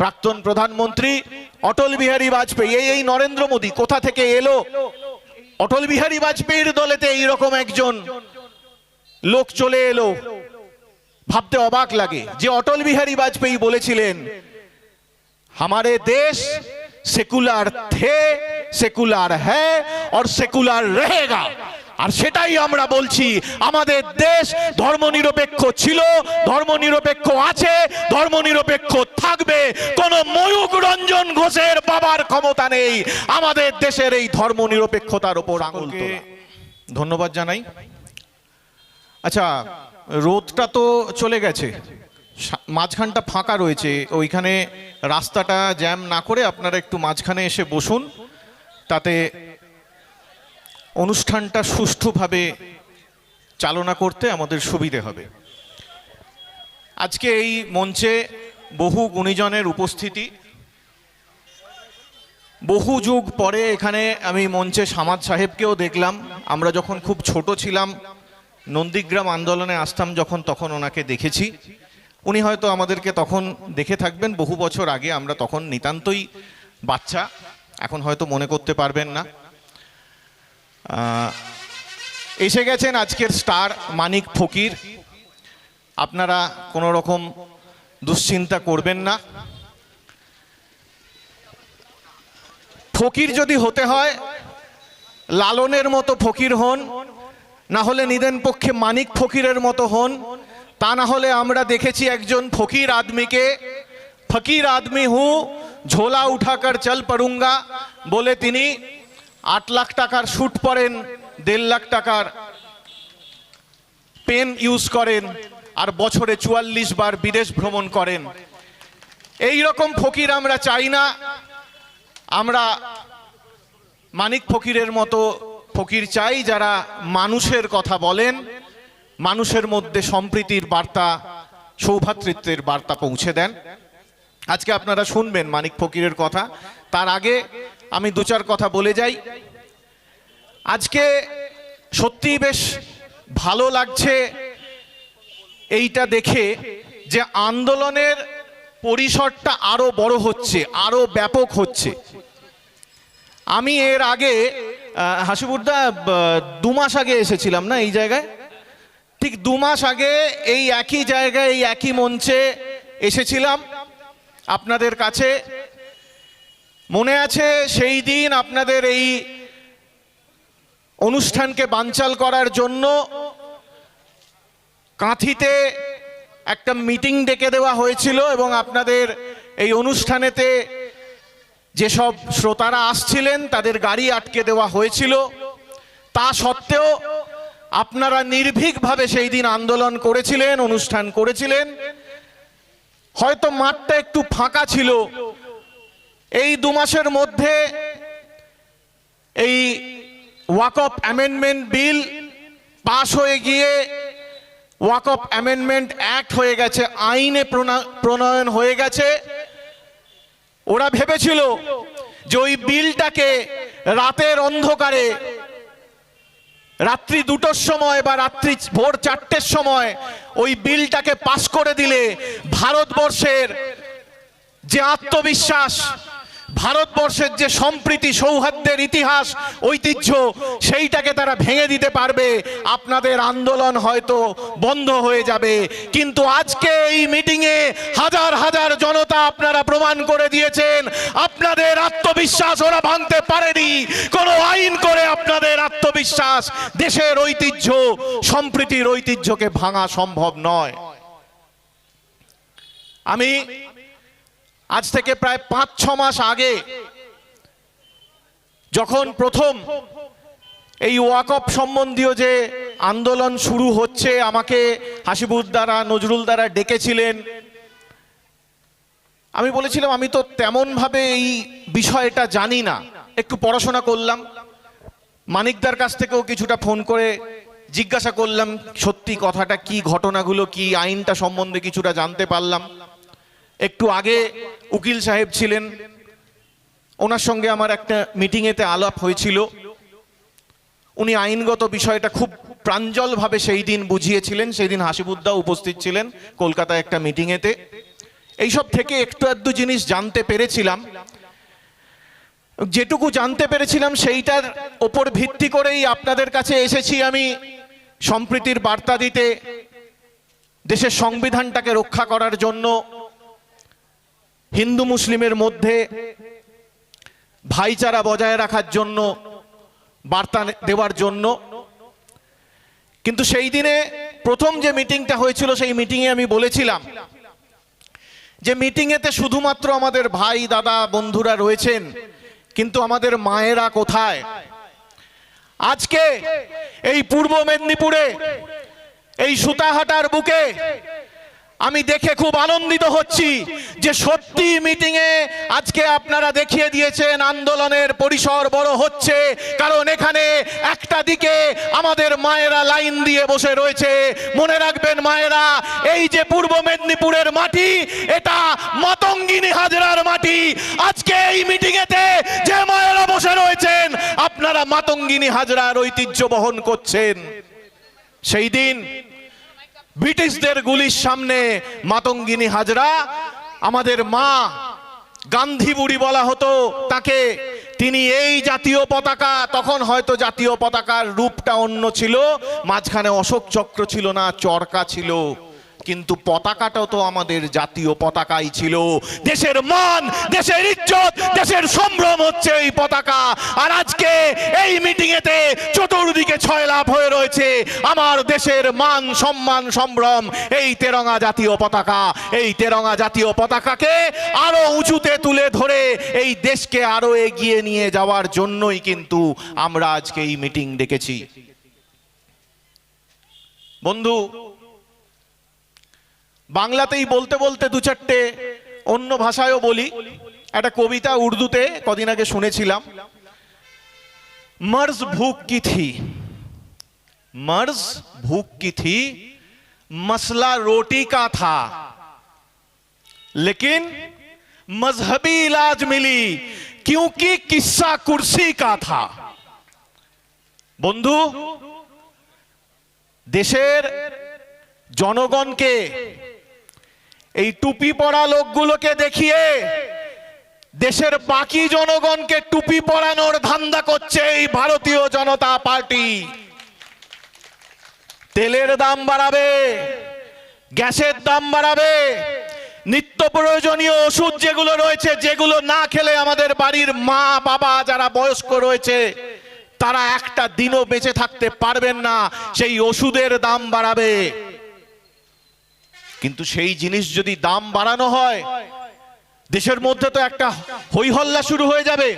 প্রাক্তন প্রধানমন্ত্রী অটল বিহারী বাজপেয়ী এই এই নরেন্দ্র মোদী কোথা থেকে এলো অটল বিহারী বাজপেয়ীর দলেতে এইরকম একজন লোক চলে এলো ভাবতে অবাক লাগে যে অটল বিহারী বাজপেয়ী বলেছিলেন हमारे देश সেকুলার থে সেকুলার হ্যাঁ और সেকুলার रहेगा আর সেটাই আমরা বলছি আমাদের দেশ ধর্মনিরপেক্ষ ছিল ধর্মনিরপেক্ষ আছে ধর্মনিরপেক্ষ থাকবে কোন ময়ূক রঞ্জন ঘোষের বাবার ক্ষমতা নেই। আমাদের দেশের এই ধর্মনিরপেক্ষতার উপর আঙুল তোলা। ধন্যবাদ জানাই। আচ্ছা রোদটা তো চলে গেছে। মাঝখানটা ফাঁকা রয়েছে। ওইখানে রাস্তাটা জ্যাম না করে আপনারা একটু মাঝখানে এসে বসুন। তাতে অনুষ্ঠানটা সুষ্ঠুভাবে চালনা করতে আমাদের সুবিধে হবে। আজকে এই মঞ্চে বহু গুণীজনের উপস্থিতি। বহু যুগ পরে এখানে আমি মঞ্চে সামাদ সাহেবকেও দেখলাম। আমরা যখন খুব ছোট ছিলাম, নন্দীগ্রাম আন্দোলনে আসতাম যখন, তখন ওনাকে দেখেছি। উনি হয়তো আমাদেরকে তখন দেখে থাকবেন। বহু বছর আগে আমরা তখন নিতান্তই বাচ্চা। এখন হয়তো মনে করতে পারবেন না। এসে গেছেন আজকের স্টার মানিক ফকির। আপনারা কোনো রকম দুশ্চিন্তা করবেন না। ফকির যদি হতে হয়, লালনের মতো ফকির হন, না হলে নিদেন পক্ষে মানিক ফকিরের মতো হন, তা না হলে আমরা দেখেছি একজন ফকির আদমিকে, ফকির আদমি হু, ঝোলা উঠাকার চল পড়ুঙ্গা, বলে তিনি আট লাখ টাকার শুট পরেন, দেড় লাখ টাকার পেন ইউজ করেন, আর বছরে চুয়াল্লিশ বার বিদেশ ভ্রমণ করেন। এই রকম ফকির আমরা চাই না। আমরা মানিক ফকিরের মতো ফকির চাই যারা মানুষের কথা বলেন, মানুষের মধ্যে সম্প্রীতির বার্তা, সৌভাতৃত্বের বার্তা পৌঁছে দেন। আজকে আপনারা শুনবেন মানিক ফকিরের কথা। তার আগে আমি দু চার কথা বলে যাই। আজকে সত্যি বেশ ভালো লাগছে এইটা দেখে যে আন্দোলনের পরিসরটা আরও বড় হচ্ছে, আরও ব্যাপক হচ্ছে। আমি এর আগে হাসিবুদ্দা দু মাস আগে এসেছিলাম না এই জায়গায়? ঠিক দু মাস আগে এই একই জায়গায়, এই একই মঞ্চে এসেছিলাম। আপনাদের কাছে মনে আছে সেই দিন আপনাদের এই অনুষ্ঠানকে বানচাল করার জন্য কাঁথিতে একটা মিটিং ডেকে দেওয়া হয়েছিল এবং আপনাদের এই অনুষ্ঠানেতে যেসব শ্রোতারা আসছিলেন, তাদের গাড়ি আটকে দেওয়া হয়েছিল। তা সত্ত্বেও আপনারা নির্ভীকভাবে সেই দিন আন্দোলন করেছিলেন, অনুষ্ঠান করেছিলেন। হয়তো মাঠটা একটু ফাঁকা ছিল এই দু মাসের মধ্যে এই ওয়াকফ অ্যামেন্ডমেন্ট বিল পাশ হয়ে গিয়ে ওয়াকফ অ্যামেন্ডমেন্ট অ্যাক্ট হয়ে গেছে, আইনে প্রণা- প্রণয়ন হয়ে গেছে। ওরা ভেবেছিল যে ওই বিলটাকে রাতের অন্ধকারে, রাত্রি দুটোর সময় বা রাত্রি ভোর চারটের সময় ওই বিলটাকে পাশ করে দিলে ভারতবর্ষের যে আত্মবিশ্বাস ভারতবর্ষের যে সম্প্রীতি, সৌহার্দ্যের ইতিহাস, ঐতিহ্য, সেইটাকে তারা ভেঙে দিতে পারবে। আপনাদের আন্দোলন হয়তো বন্ধ হয়ে যাবে। কিন্তু আজকে এই মিটিংয়ে হাজার হাজার জনতা আপনারা প্রমাণ করে দিয়েছেন, আপনাদের আত্মবিশ্বাস ওরা ভাঙতে পারেনি। কোনো আইন করে আপনাদের আত্মবিশ্বাস, দেশের ঐতিহ্য, সম্প্রীতির ঐতিহ্যকে ভাঙা সম্ভব নয়। আমি আজ থেকে প্রায় পাঁচ, ছ মাস আগে যখন প্রথম এই ওয়াকফ সম্বন্ধীয় যে আন্দোলন শুরু হচ্ছে, আমাকে হাসিবুর দ্বারা, নজরুল দ্বারা ডেকেছিলেন। আমি বলেছিলাম, আমি তো তেমনভাবে এই বিষয়টা জানি না। একটু পড়াশোনা করলাম। মানিকদার কাছ থেকেও কিছুটা ফোন করে জিজ্ঞাসা করলাম, সত্যি কথাটা কি? ঘটনাগুলো কি? আইনটা সম্বন্ধে কিছুটা জানতে পারলাম। একটু আগে উকিল সাহেব ছিলেন। ওনার সঙ্গে আমার একটা মিটিংয়েতে আলাপ হয়েছিল। উনি আইনগত বিষয়টা খুব প্রাঞ্জলভাবে সেই দিন বুঝিয়েছিলেন। সেই দিন হাসিবুদ্দা উপস্থিত ছিলেন কলকাতায় একটা মিটিংয়েতে। এইসব থেকে একটু আধটু জিনিস জানতে পেরেছিলাম। যেটুকু জানতে পেরেছিলাম সেইটার ওপর ভিত্তি করেই আপনাদের কাছে এসেছি আমি সম্প্রীতির বার্তা দিতে, দেশের সংবিধানটাকে রক্ষা করার জন্য। হিন্দু মুসলিমের মধ্যে ভাইচারা বজায় রাখার জন্য, বার্তা দেওয়ার জন্য। কিন্তু সেই দিনে প্রথম যে মিটিংটা হয়েছিল, সেই মিটিংয়ে আমি বলেছিলাম যে মিটিংয়েতে শুধুমাত্র আমাদের ভাই, দাদা, বন্ধুরা রয়েছেন, কিন্তু আমাদের মায়েরা কোথায়? আজকে এই পূর্ব মেদিনীপুরে, এই সুতাহাটার বুকে আমি দেখে খুব আনন্দিত হচ্ছি যে সত্যি মিটিংয়ে আজকে আপনারা দেখিয়ে দিয়েছেন আন্দোলনের পরিসর বড় হচ্ছে। কারণ এখানে একটা দিকে আমাদের মায়েরা লাইন দিয়ে বসে রয়েছে। মনে রাখবেন মায়েরা, এই যে পূর্ব মেদিনীপুরের মাটি, এটা মাতঙ্গিনী হাজরার মাটি। আজকে এই মিটিংয়েতে যে মায়েরা বসে রয়েছেন, আপনারা মাতঙ্গিনী হাজরার ঐতিহ্য বহন করছেন। সেই দিন ব্রিটিশদের গুলির সামনে মাতঙ্গিনী হাজরা, আমাদের মা গান্ধী বুড়ি বলা হতো তাকে, তিনি এই জাতীয় পতাকা, তখন হয়তো জাতীয় পতাকার রূপটা অন্য ছিল, মাঝখানে অশোক চক্র ছিল না, চরকা ছিল, কিন্তু পতাকাটাও তো আমাদের জাতীয় পতাকাই ছিল। দেশের মান, দেশের ইজ্জত, দেশের সম্ভ্রম হচ্ছে এই পতাকা। আর আজকে এই মিটিংয়েতে ছয় লাভ হয়ে রয়েছে। আমার দেশের মান সম্মান সম্ভ্রম, এই তেরঙা জাতীয় পতাকা, এই তেরঙা জাতীয় পতাকাকে আরও উঁচুতে তুলে ধরে এই দেশকে আরও এগিয়ে নিয়ে যাওয়ার জন্যই কিন্তু আমরা আজকে এই মিটিং ডেকেছি। বন্ধু, বাংলাতেই বলতে বলতে দু চারটে অন্য ভাষায়ও বলি। একটা কবিতা উর্দুতে কদিন আগে শুনেছিলাম। মর্জ ভুক কি থি? मर्ज भूख की थी मसला रोटी का था लेकिन मजहबी इलाज मिली क्योंकि किस्सा कुर्सी का था বন্ধু দেশের জনগণকে এই টুপি পরা লোকগুলোকে দেখিয়ে দেশের বাকি জনগণকে টুপি পরানোর ধান্দা করছে এই ভারতীয় জনতা পার্টি তেলের দাম বাড়াবে, গ্যাসের দাম বাড়াবে, নিত্য প্রয়োজনীয় ওষুধ যেগুলো রয়েছে, যেগুলো না খেলে আমাদের বাড়ির মা বাবা যারা বয়স্ক রয়েছে, তারা একটা দিনও বেঁচে থাকতে পারবেন না, সেই ওষুধের দাম বাড়াবে। কিন্তু সেই জিনিস যদি দাম বাড়ানো হয়, দেশের মধ্যে তো একটা হইহল্লা শুরু হয়ে যাবে।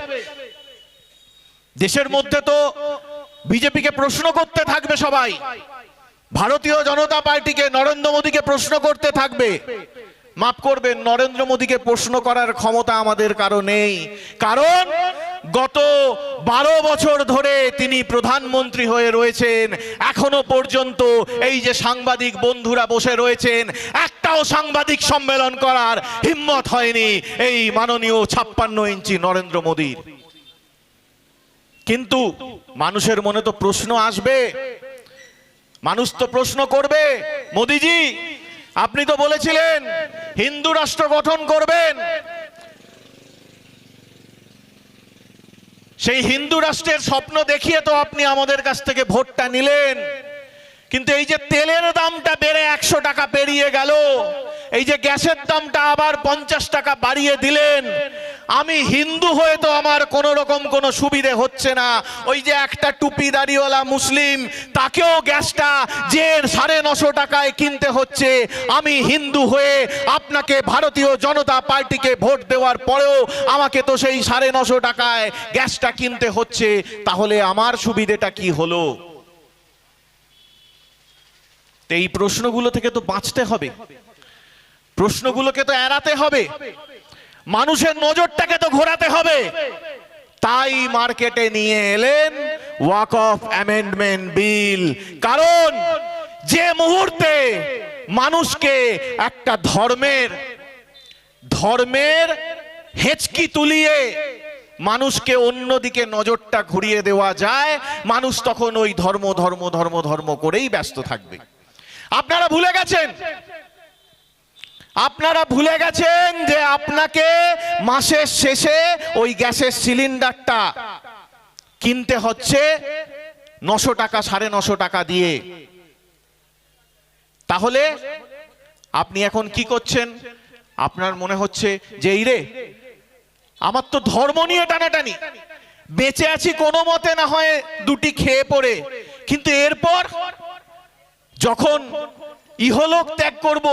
দেশের মধ্যে তো বিজেপিকে প্রশ্ন করতে থাকবে সবাই। ভারতীয় জনতা পার্টিকে নরেন্দ্র মোদীকে প্রশ্ন করতে থাকবে। মাফ করবেন, নরেন্দ্র মোদীকে প্রশ্ন করার ক্ষমতা আমাদের কারও নেই। কারণ গত বারো বছর ধরে তিনি প্রধানমন্ত্রী হয়ে রয়েছেন। এখনও পর্যন্ত এই যে সাংবাদিক বন্ধুরা বসে রয়েছেন, একটাও সাংবাদিক সম্মেলন করার হিম্মত হয়নি এই মাননীয় ছাপ্পান্ন ইঞ্চি নরেন্দ্র মোদীর। কিন্তু মানুষের মনে তো প্রশ্ন আসবে মানুষ তো প্রশ্ন করবে। মোদিজি, আপনি তো বলেছিলেন হিন্দু রাষ্ট্র গঠন করবেন। সেই হিন্দু রাষ্ট্রের স্বপ্ন দেখিয়ে তো আপনি আমাদের কাছ থেকে ভোটটা নিলেন। কিন্তু এই যে তেলের দামটা বেড়ে একশো টাকা পেরিয়ে গেল, এই যে গ্যাসের দামটা আবার পঞ্চাশ টাকা বাড়িয়ে দিলেন, আমি হিন্দু হয়ে তো আমার কোন রকম কোনো সুবিধে হচ্ছে না। ওই যে একটা টুপি দাড়িওয়ালা মুসলিম, তাকেও গ্যাসটা যে সাড়ে নশো টাকায় কিনতে হচ্ছে, আমি হিন্দু হয়ে আপনাকে ভারতীয় জনতা পার্টিকে ভোট দেওয়ার পরেও আমাকে তো সেই সাড়ে নশো টাকায় গ্যাসটা কিনতে হচ্ছে, তাহলে আমার সুবিধেটা কি হলো? তো এই প্রশ্নগুলো থেকে তো বাঁচতে হবে। প্রশ্নগুলোকে তো এড়াতে হবে। মানুষের নজরটাকে তো ঘোরাতে হবে। তাই মার্কেটে নিয়ে এলেন ওয়াক অফ অ্যামেন্ডমেন্ট বিল। কারণ যে মুহূর্তে মানুষকে একটা ধর্মের ধর্মের হেঁচকি তুলিয়ে মানুষকে অন্যদিকে নজরটা ঘুরিয়ে দেওয়া যায়, মানুষ তখন ওই ধর্ম ধর্ম ধর্ম ধর্ম করেই ব্যস্ত থাকবে। আপনারা ভুলে গেছেন? আপনারা ভুলে গেছেন যে আপনাকে মাসের শেষে ওই গ্যাসের সিলিন্ডারটা কিনতে হচ্ছে নশো টাকা, সাড়ে নশো টাকা দিয়ে। তাহলে আপনি এখন কি করছেন? আপনার মনে হচ্ছে যে এই রে আমার তো ধর্ম নিয়ে টানাটানি। বেঁচে আছি কোনো মতে না হয় দুটি খেয়ে পড়ে। কিন্তু এরপর যখন ইহলোক ত্যাগ করব,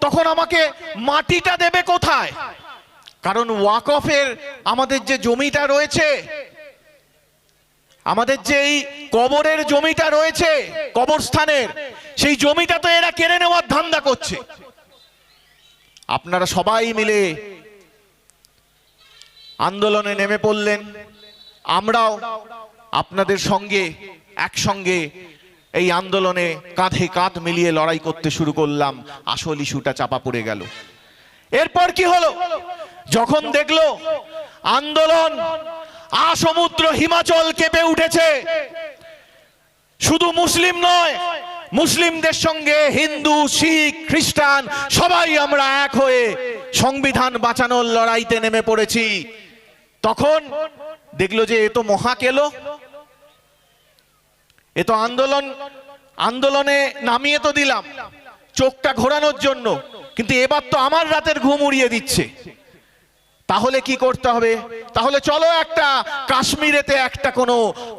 তখন আমাকে মাটিটা দেবে কোথায়? কারণ ওয়াকফের আমাদের যে জমিটা রয়েছে, আমাদের যে এই কবরের জমিটা রয়েছে, কবরস্থানের, সেই জমিটা তো এরা কেড়ে নেওয়ার ধান্দা করছে। আপনারা সবাই মিলে আন্দোলনে নেমে পড়লেন। আমরাও আপনাদের সঙ্গে একসঙ্গে এই আন্দোলনে কাঁধে কাঁধ মিলিয়ে লড়াই করতে শুরু করলাম। আসল ইস্যুটা চাপা পড়ে গেল। এরপর কি হলো? যখন দেখল আন্দোলন আসমুদ্র হিমাচল কেঁপে উঠেছে, শুধু মুসলিম নয়, মুসলিমদের সঙ্গে হিন্দু, শিখ, খ্রিস্টান, সবাই আমরা এক হয়ে সংবিধান বাঁচানোর লড়াইতে নেমে পড়েছি। তখন দেখল যে এ তো মহা কেলো এ তো আন্দোলন, আন্দোলনে নামিয়ে তো দিলাম, চোখটা ঘোরানোর জন্য, কিন্তু এবার তো আমার রাতের ঘুম উড়িয়ে দিচ্ছে। তাহলে কি করতে হবে? তাহলে চলো একটা কাশ্মীরেতে একটা কোনো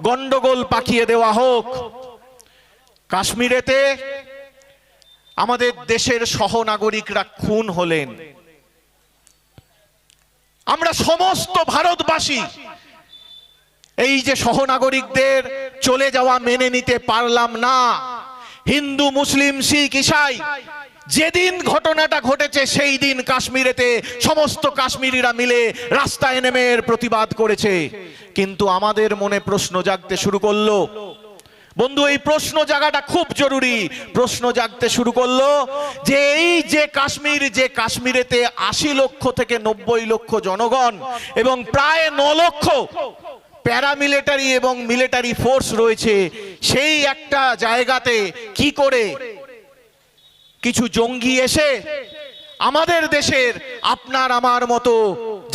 গন্ডগোল পাকিয়ে দেওয়া হোক। কাশ্মীরেতে আমাদের দেশের সহনাগরিকরা খুন হলেন। আমরা সমস্ত ভারতবাসী, এই যে সহনাগরিকদের চলে যাওয়া মেনে নিতে পারলাম না। হিন্দু, মুসলিম, শিখ, ইসাই, যেদিন ঘটনাটা ঘটেছে সেই দিন কাশ্মীরেতে সমস্ত কাশ্মীরিরা মিলে রাস্তায় নেমে প্রতিবাদ করেছে। কিন্তু আমাদের মনে প্রশ্ন জাগতে শুরু করল। বন্ধু, এই প্রশ্ন জাগাটা খুব জরুরি। প্রশ্ন জাগতে শুরু করল যে এই যে কাশ্মীর, যে কাশ্মীরেতে আশি লক্ষ থেকে নব্বই লক্ষ জনগণ এবং প্রায় ন লক্ষ প্যারামিলিটারি এবং মিলিটারি ফোর্স রয়েছে, সেই একটা জায়গাতে কি করে কিছু জঙ্গি এসে আমাদের দেশের আপনার আমার মতো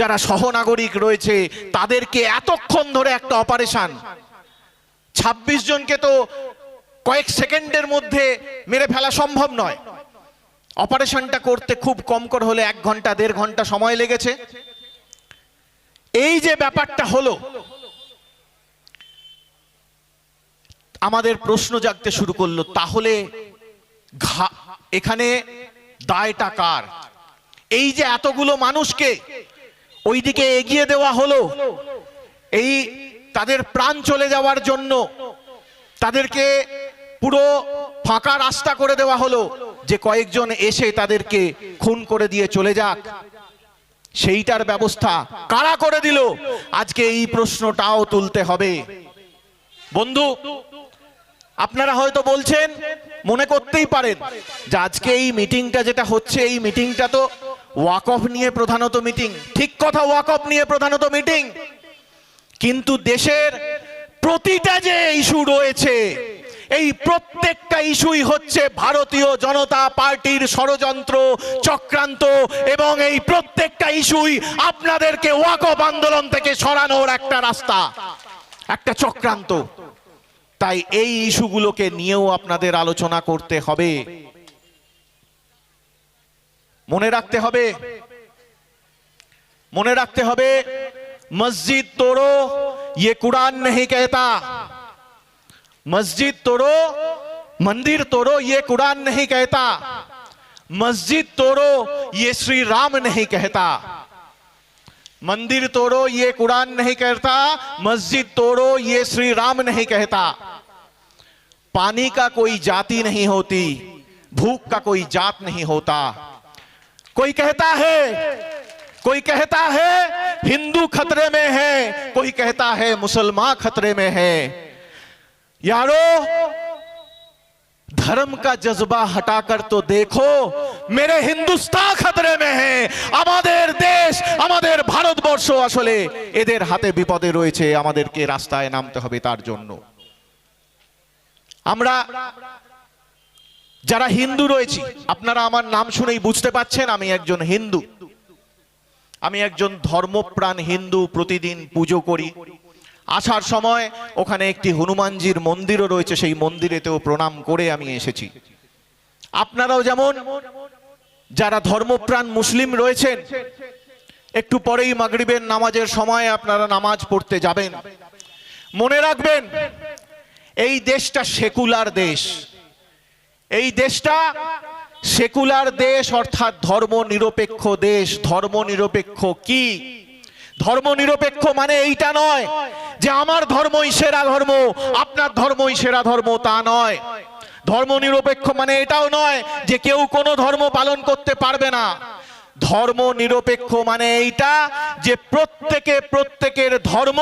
যারা সহনাগরিক রয়েছে, তাদেরকে এতক্ষণ ধরে একটা অপারেশন ছাব্বিশ জনকে তো কয়েক সেকেন্ডের মধ্যে মেরে ফেলা সম্ভব নয়। অপারেশনটা করতে খুব কম করে হলে এক ঘণ্টা, দেড় ঘণ্টা সময় লেগেছে। এই যে ব্যাপারটা হলো আমাদের প্রশ্ন জাগতে শুরু করল, তাহলে এখানে দায়টা কার? এই যে এতগুলো মানুষকে ওইদিকে এগিয়ে দেওয়া হলো, এই তাদের প্রাণ চলে যাওয়ার জন্য তাদেরকে পুরো ফাঁকা রাস্তা করে দেওয়া হলো যে কয়েকজন এসে তাদেরকে খুন করে দিয়ে চলে যাক। সেইটার ব্যবস্থা কারা করে দিল? আজকে এই প্রশ্নটাও তুলতে হবে। বন্ধু আপনারা হয়তো বলছেন, মনে করতেই পারেন যে আজকে এই মিটিংটা যেটা হচ্ছে, এই মিটিংটা তো ওয়াকফ নিয়ে প্রধানত মিটিং। ঠিক কথা ওয়াকফ নিয়ে প্রধানত মিটিং। কিন্তু দেশের প্রতিটা যে ইস্যু রয়েছে, এই প্রত্যেকটা ইস্যুই হচ্ছে ভারতীয় জনতা পার্টির ষড়যন্ত্র, চক্রান্ত এবং এই প্রত্যেকটা ইস্যুই আপনাদেরকে ওয়াকফ আন্দোলন থেকে সরানোর একটা রাস্তা, একটা চক্রান্ত। তাই এই ইস্যুগুলোকে নিয়েও আপনাদের আলোচনা করতে হবে মনে রাখতে হবে মনে রাখতে হবে मस्जिद तोड़ो ये कुरान नहीं कहता मस्जिद तोड़ो मंदिर तोड़ो ये कुरान नहीं कहता मस्जिद तोड़ो ये श्री राम नहीं कहता मंदिर तोड़ो, ये कुरान नहीं कहता, मस्जिद तोड़ो, ये श्री राम नहीं कहता। पानी का कोई जाति नहीं होती, भूख का कोई जात नहीं होता। कोई कहता है, कोई कहता है, हिंदू खतरे में है, कोई कहता है, मुसलमान खतरे में है। यारो, धर्म का जज्बा हटाकर तो देखो, मेरे हिंदुस्तान खतरे में আমাদের দেশ, আমাদের ভারতবর্ষ আসলে এদের হাতে বিপদে রয়েছে, আমাদেরকে রাস্তায় নামতে হবে তার জন্য। আমরা যারা হিন্দু রয়েছি, আপনারা আমার নাম শুনেই বুঝতে পাচ্ছেন, আমি একজন হিন্দু। আমি একজন ধর্মপ্রাণ হিন্দু, প্রতিদিন পুজো করি। আসার সময় ওখানে একটি হনুমানজির মন্দিরও রয়েছে, সেই মন্দিরেতেও প্রণাম করে আমি এসেছি। আপনারাও যেমন যারা ধর্মপ্রাণ মুসলিম রয়েছেন, একটু পরেই মাগরিবের নামাজের সময় আপনারা নামাজ পড়তে যাবেন। মনে রাখবেন, এই দেশটা সেকুলার দেশ। এই দেশটা সেকুলার দেশ অর্থাৎ ধর্ম নিরপেক্ষ দেশ। ধর্ম নিরপেক্ষ কি? ধর্ম নিরপেক্ষ মানে এইটা নয় যে আমার ধর্মই সেরা ধর্ম, আপনার ধর্মই সেরা ধর্ম, তা নয়। ধর্ম নিরপেক্ষ মানে এটাও নয় যে কেউ কোনো ধর্ম পালন করতে পারবে না। ধর্ম নিরপেক্ষ মানে এইটা যে প্রত্যেকে প্রত্যেকের ধর্ম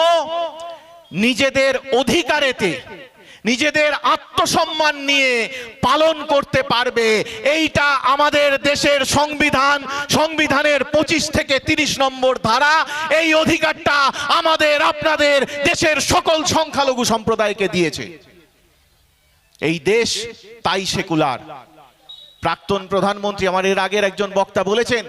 নিজেদের অধিকারেতে, নিজেদের আত্মসম্মান নিয়ে পালন করতে পারবে। এইটা আমাদের দেশের সংবিধান, সংবিধানের পঁচিশ থেকে তিরিশ নম্বর ধারা, এই অধিকারটা আমাদের, আপনাদের দেশের সকল সংখ্যালঘু সম্প্রদায়কে দিয়েছে। এই দেশ তাই সেকুলার। প্রাক্তন প্রধানমন্ত্রী আমার এর আগের একজন বক্তা বলেছেন